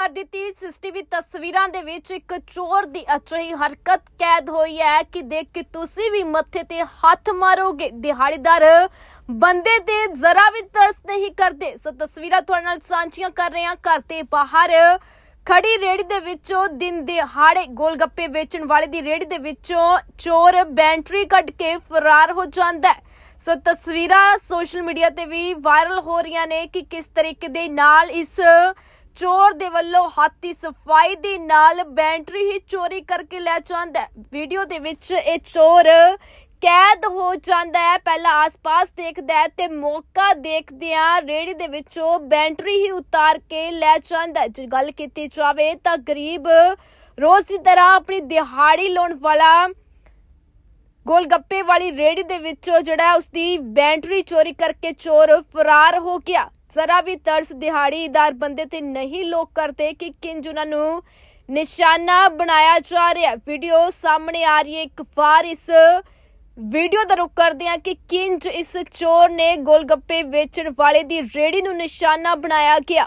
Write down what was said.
ਕਰ ਦਿੱਤੀ ਸੀਸੀਟੀਵੀ ਤਸਵੀਰਾਂ ਦੇ ਵਿੱਚ ਇੱਕ ਚੋਰ ਦੀ ਅਜਿਹੀ ਹਰਕਤ ਕੈਦ ਹੋਈ ਹੈ। ਕਿ ਦੇਖ ਕੇ ਤੁਸੀਂ ਵੀ ਮੱਥੇ ਤੇ ਹੱਥ ਮਾਰੋਗੇ। ਦਿਹਾੜੀਦਾਰ ਬੰਦੇ ਤੇ ਜ਼ਰਾ ਵੀ ਤਰਸ ਨਹੀਂ ਕਰਦੇ। ਸੋ ਤਸਵੀਰਾਂ ਤੁਹਾਡੇ ਨਾਲ ਸਾਂਝੀਆਂ ਕਰ ਰਹੇ ਹਾਂ। ਘਰ ਦੇ ਬਾਹਰ ਖੜੀ ਰੇੜੀ ਦੇ ਵਿੱਚੋਂ ਦਿਨ ਦਿਹਾੜੇ ਗੋਲਗੱਪੇ ਵੇਚਣ ਵਾਲੇ ਦੀ ਰੇੜੀ ਦੇ ਵਿੱਚੋਂ ਚੋਰ ਬੈਂਟਰੀ ਕੱਢ ਕੇ ਫਰਾਰ ਹੋ ਜਾਂਦਾ ਹੈ। ਸੋ ਤਸਵੀਰਾਂ ਸੋਸ਼ਲ ਮੀਡੀਆ ਤੇ ਵੀ ਵਾਇਰਲ ਹੋ ਰਹੀਆਂ ਨੇ ਕਿ ਕਿਸ ਤਰੀਕੇ ਦੇ ਨਾਲ ਇਸ ਚੋਰ ਦੇ ਵੱਲੋਂ ਹਾਥੀ ਸਫ਼ਾਈ ਦੇ ਨਾਲ ਬੈਟਰੀ ਹੀ ਚੋਰੀ ਕਰਕੇ ਲੈ ਜਾਂਦਾ ਹੈ। ਵੀਡੀਓ ਦੇ ਵਿੱਚ ਇਹ ਚੋਰ ਕੈਦ ਹੋ ਜਾਂਦਾ ਹੈ। ਪਹਿਲਾਂ ਆਸ-ਪਾਸ ਦੇਖਦਾ ਹੈ ਤੇ ਮੌਕਾ ਦੇਖਦਿਆਂ ਰੇੜੀ ਦੇ ਵਿੱਚੋਂ ਬੈਟਰੀ ਹੀ ਉਤਾਰ ਕੇ ਲੈ ਜਾਂਦਾ ਹੈ। ਜੇ ਗੱਲ ਕੀਤੀ ਜਾਵੇ ਤਾਂ ਗਰੀਬ ਰੋਜ਼ ਦੀ ਤਰ੍ਹਾਂ ਆਪਣੀ ਦਿਹਾੜੀ ਲਾਉਣ ਵਾਲਾ ਗੋਲ ਗੱਪੇ ਵਾਲੀ ਰੇੜੀ ਦੇ ਵਿੱਚੋਂ ਜਿਹੜਾ ਉਸਦੀ ਬੈਟਰੀ ਚੋਰੀ ਕਰਕੇ ਚੋਰ ਫਰਾਰ ਹੋ ਗਿਆ। ਜ਼ਰਾ ਵੀ ਤਰਸ ਦਿਹਾੜੀਦਾਰ ਬੰਦੇ ਤੇ ਨਹੀਂ ਲੋਕ ਕਰਦੇ ਕਿ ਕਿੰਜ ਉਹਨਾਂ ਨੂੰ ਨਿਸ਼ਾਨਾ ਬਣਾਇਆ ਜਾ ਰਿਹਾ। ਵੀਡੀਓ ਸਾਹਮਣੇ ਆ ਰਹੀ ਹੈ ਇੱਕ ਵਾਰ ਇਸ ਵੀਡੀਓ ਦਾ ਰੁਕ ਕਰਦੇ ਹਾਂ ਕਿ ਕਿੰਜ ਇਸ ਚੋਰ ਨੇ ਗੋਲਗੱਪੇ ਵੇਚਣ ਵਾਲੇ ਦੀ ਰੇੜੀ ਨੂੰ ਨਿਸ਼ਾਨਾ ਬਣਾਇਆ ਗਿਆ।